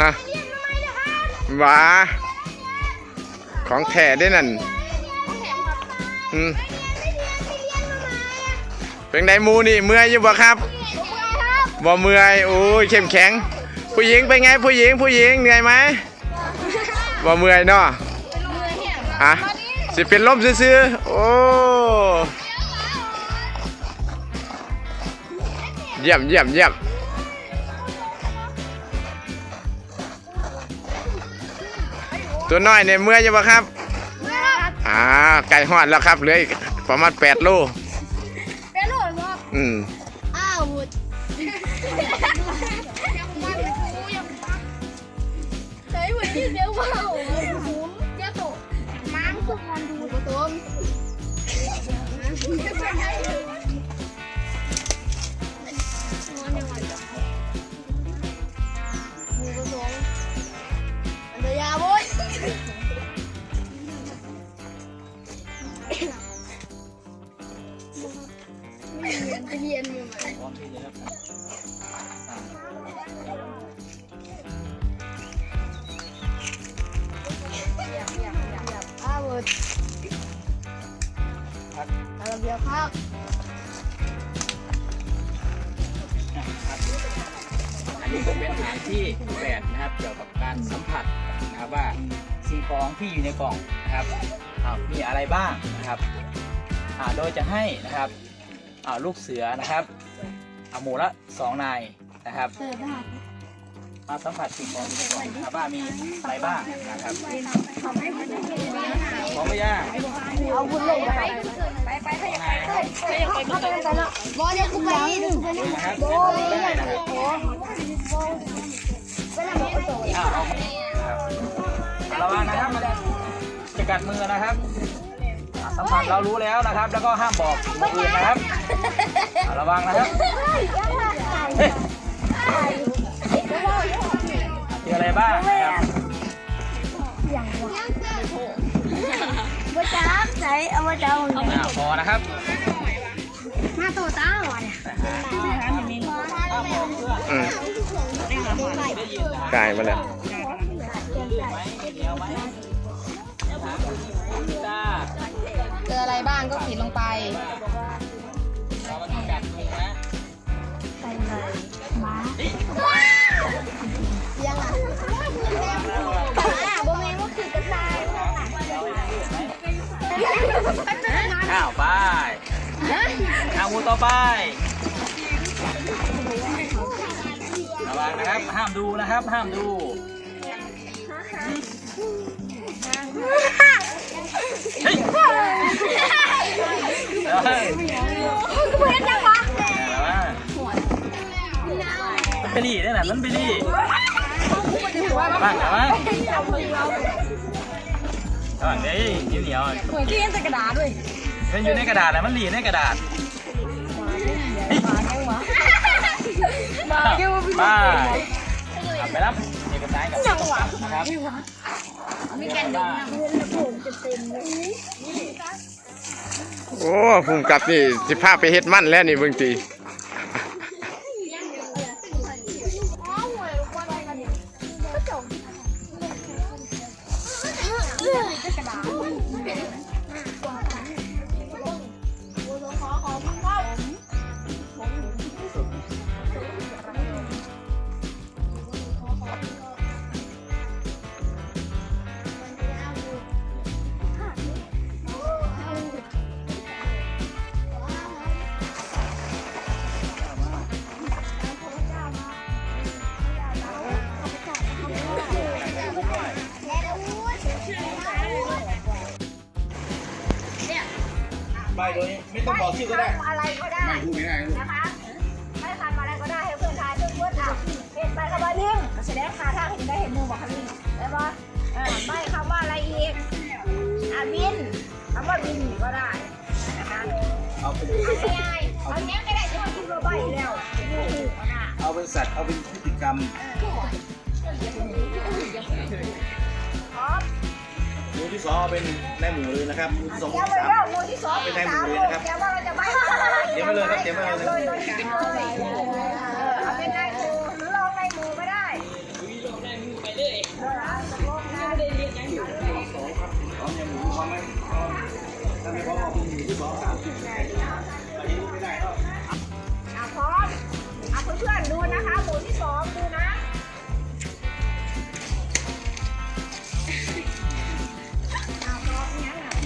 ฮะว้าของแท้ได้นั่นอืมเป็นไดมูนี่เมื่อยอยู่บ่ครับบ่เมื่อยโอ้ยเข้มแข็ง ผู้หญิงเป็นไงผู้หญิงผู้หญิงเหนื่อยไหมบ่เมื่อยเนาะอะสิเป็นลมซื่อโอ้เยี่ยมเยี่ยมเยี่ยม ตัวน้อยเนี่ยเมื่อยอยู่ปะครับอ่าไก่หอดแล้วครับเหลืออีกประมาณ8โลเป็นหลวงพ่ออืมอ้าวหมดเฮ้ยเหมือนที่เดียวว่าโอ้โหเจ้าโตม้างสุกมันดูกระตุ้มหมู อ้าวหมดเอาเดียวครับอันนี้ก็เป็นฐานที่แปดนะครับเกี่ยวกับการสัมผัสนะครับว่าสิ่งของที่อยู่ในกล่องนะครับอ่ามีอะไรบ้างนะครับอ่าโดยจะให้นะครับอ่าลูกเสือนะครับอ่าหมู่ละสองนายนะครับเปิดได้ มาสัมผัสสิ่งของที่ในกล่องนะครับว่ามีอะไรบ้างนะครับของไม่ยากเอาบุญลงไปไปไปไปไปเข้าไปกันเนาะบอลเนี่ยกูไปเดี๋ยวกูไปนี่นะครับโอ้ยได้เนี่ยนะครับโอ้ได้นก็โตอ่าเอาครับระวังนะครับมันจะกัดมือนะครับสัมผัสเรารู้แล้วนะครับ แล้วก็ห้ามบอกอื่นนะครับระวังนะครับ อะไรบ้างนะครับมาจ้าใส่เอามาจ้าอ่าพอนะครับมาโตตาหวานอืมกลายมาแล้วเจออะไรบ้างก็ขีดลงไป อ้าวไปเอางูต่อไป ระวังนะครับ ห้ามดูนะครับ ห้ามดูเฮ้ยเฮ้ยกูเห็นจังวะระวังมันไปรีได้น่ะมันไปรีระวังระวังระวังเด้ยเหนียวเหนียวเหมือนที่เห็นแต่กระดาษด้วย มันอยู่ในกระดาษแหละมันหลีในกระดาษมาแค่ว่าพี่ไปเอาไปรับเอกสารกับนะครับมีแกนดมนะโอ้ภูมิกับนี่สิพาไปเฮ็ดมันแล้วนี่เบิ่งตีใบอกชื่อก็ได้อะไรก็ได้นะคะไม่ทำอะไรก็ได้ให้เพื่อนทายเพื่อนเพื่อนอะเป็นไปคำว่านิ่งแสดงขาทางเห็นได้เห็นมือบอกคำนี้ได้ปะอ่าไม่คำว่าอะไรอีกอะวินคำว่าวินก็ได้นะคะเอาเป็นง่ายๆเอาเนี้ยก็ได้ที่มันคิดว่าใบแล้วอยู่เอาหน้าเอาเป็นสัตว์เอาเป็นพฤติกรรม พร้อม มูที่สองเอาเป็นในหมูเลยนะครับหมู่ที่สองหมู่ที่สามหมู่ที่สองเป็นในหมู่เลยนะครับเดี๋ยวเราจะไปเดี๋ยวไปเลยครับเดี๋ยวไปเลยเอาเป็นใยหมู่หรือลองในหมู่ก็ได้ลองในหมู่ไปเลยไม่ได้เรียนยัเอยู่สองครับสองในหมู่ควายไม่ถ้าไม่พร้อมหมู่ที่สองสามสี่อันนี้ไม่ได้ครับพร้อมเพื่อนดูนะคะหมู่ที่สองดู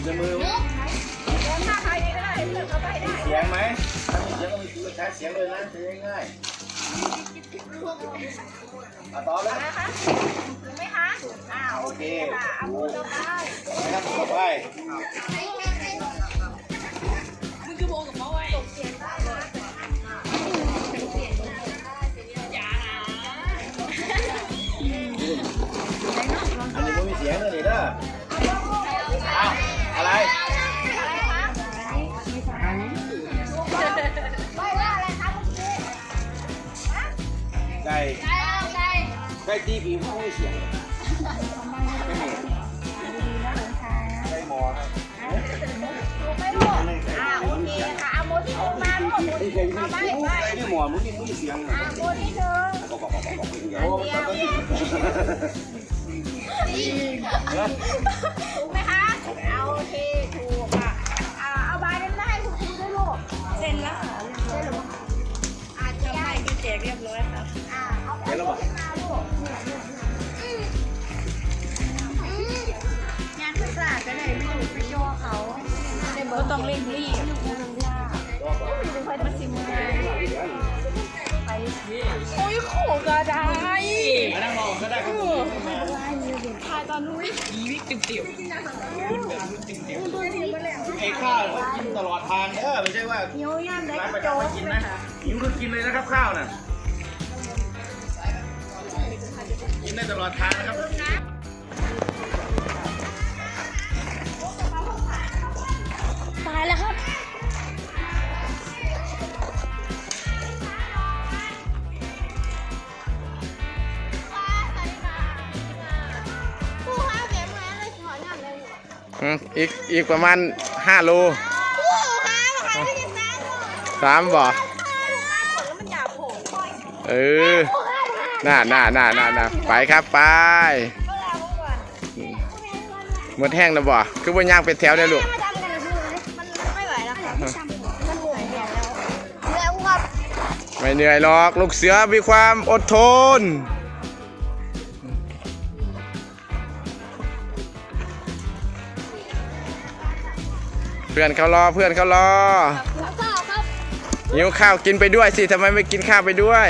จะมือเสียงไหมถ้ามีเสียงก็มีคือใช้เสียงเลยนะจะง่ายๆอะต่อเลยนะคะถูกไหมคะอ่าโอเคค่ะเอามือลงไปนะครับต่อไปมึงคือันนี้ก็มีเสียงเลยเด้ ไก่ตีผีมันไม่มีเสียงไก่หมอครับถูกไหมลูกอ่าโอเคค่ะเอาโมที่หนึ่งมาลูกโมที่หนึ่งเอาไปไปไก่ที่หมอมันมีเสียงอ่าโมที่หนึ่งโอ้มันก็มีถูกไหมคะเอาโอเคถูกค่ะอ่าเอาใบนั้นมาให้คุณครูด้วยลูกเซ็นแล้วค่ะเช่นหรืออ่าเจียทำให้พี่แจกเรียบร้อยค่ะอ่าเอาไปลูกมาลูก งานภาษาก็ได้ไม่ไปย่อเขาก็ต้องเร่งรีบมันสิมือโอ้ยโขกระไดมานั่งรอก็ได้ครับทายตอนนู้นอีวิกติ่วติ่วไอ้ข้าวกินตลอดทางเออไม่ใช่ว่าเดี๋ยวย่ามได้ร้านกประจำกมากินนะหิวคือกินเลยนะครับข้าวน่ะ ได้ตลอดทางนะครับตายแล้วครับอืมอีกอีกประมาณห้าโลสามบ่ เออ น่าน่าน่าน่าน่าไปครับไปหมดแห้งแล้วบ่คือบ่ย่างเป็นแถวได้อลูกไม่ไหวแล้วค่ะมันเหนื่อยแล้วแล้วครับไม่เหนื่อยหรอกลูกเสือมีความอดทนเพื่อนเขารอเพื่อนเขารอข้าวครับหิวข้าวกินไปด้วยสิทำไมไม่กินข้าวไปด้วย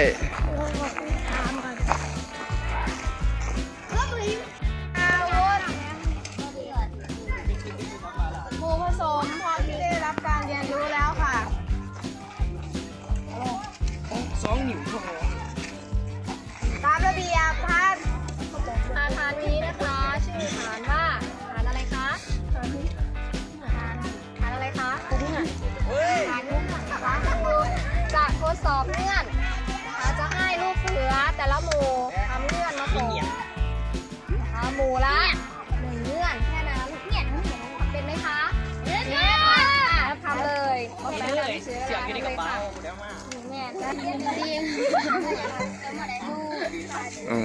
สองนิ้วพอตามระเบียบท่านอาหารนี้นะคะ ชื่ออาหารว่าอาหารอะไรคะอาหารอาหารอะไรคะอาหารนุ่มนะคะคือจะทดสอบเงื่อนนะคะจะให้ลูกเสือแต่ละหมู่ทำเงื่อนมาส่งนะคะหมู่ละหนึ่งเงื่อนแค่นั้นเงื่อนทำเป็นไหมคะเนี่ยค่ะอะทำเลยเอาไปเลยเสียงอยู่ในกระเป๋าแล้วมาแม่นะจริง อืม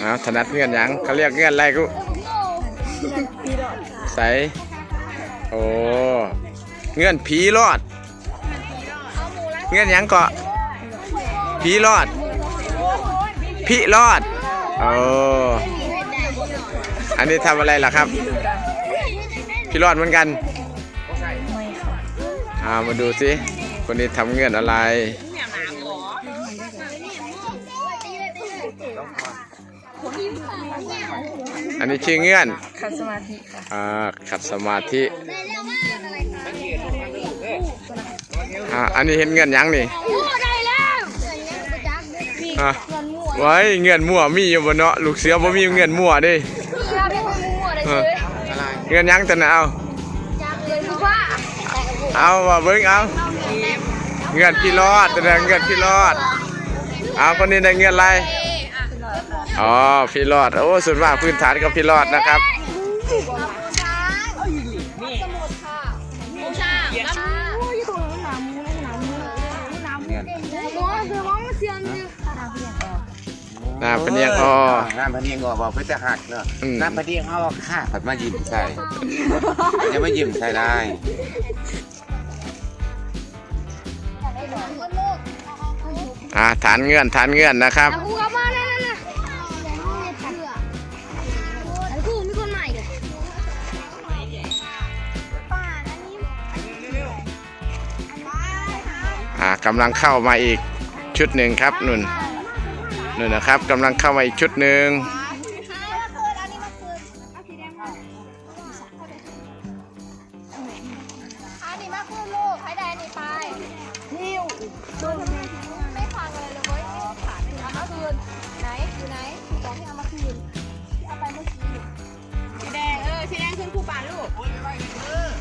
เอาถนัดเงื่อนหยังเขาเรียกเงื่อนอะไรกูใสโอ้เงื่อนผีรอด เงื่อนหยังเกาะผีรอดผีรอดโอ้อันนี้ทำอะไรล่ะครับผีรอดเหมือนกันอ่ามาดูสิ คนนี้ทำเงื่อนอะไร อันนี้ชื่อเงื่อน ขัดสมาธิค่ะ อ่า ขัดสมาธิอ่าอันนี้เห็นเงื่อนหยังนี่อะไว้เงื่อนมั่วมีอยู่บนเนาะ ลูกเสือบ่มีเงื่อนมั่วเด้เออเงื่อนหยังแต่น่ะเอา เอาว่าเบิ่งเอา เงื่อนพี่รอดแต่น่ะเงื่อนพี่รอดเอาคนนี้ได้เงื่อนอะไรอ๋อพี่รอดโอ้ส่วนมากพื้นฐานก็พี่รอดนะครับหมูคือมองเสียงดิหน้าพะเนียงอ้อหน้าพะเนียงอ้อบอกเพื่อจะหักเนาะอืมหน้าพะเนียงอ้อค่าผัดมายิ้มใส่จะไม่ยิ้มใส่ได้ อ่าฐานเงื่อนฐานเงื่อนนะครับครูครับมาเลยนะนะอันครูมีคนใหม่เลยป่าอันนี้อ่ากำลังเข้ามาอีกชุดหนึ่งครับนุ่นนุ่นนะครับกำลังเข้ามาอีกชุดหนึ่งอันนี้มาคือลูกให้ได้อันนี้ไปนิว อยู่ไหนบอกให้เอามาคืนที่เอาไปเมื่อกี้ สีแดงเออสีแดงขึ้นคู่ป่านลูกเ